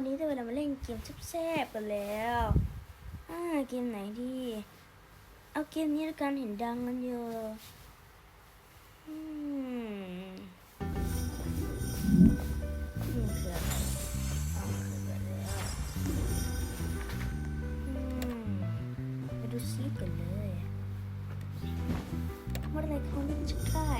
วันนี้จะเวลามาเล่นเกมแซ่บๆกันแล้ว อ่า เกมไหนดี เอาเกมนี้ละกันเห็นดังกันเยอะอืมนี่อืมไปดูซีกันเลยว่าอะไรเขาเล่นจะได้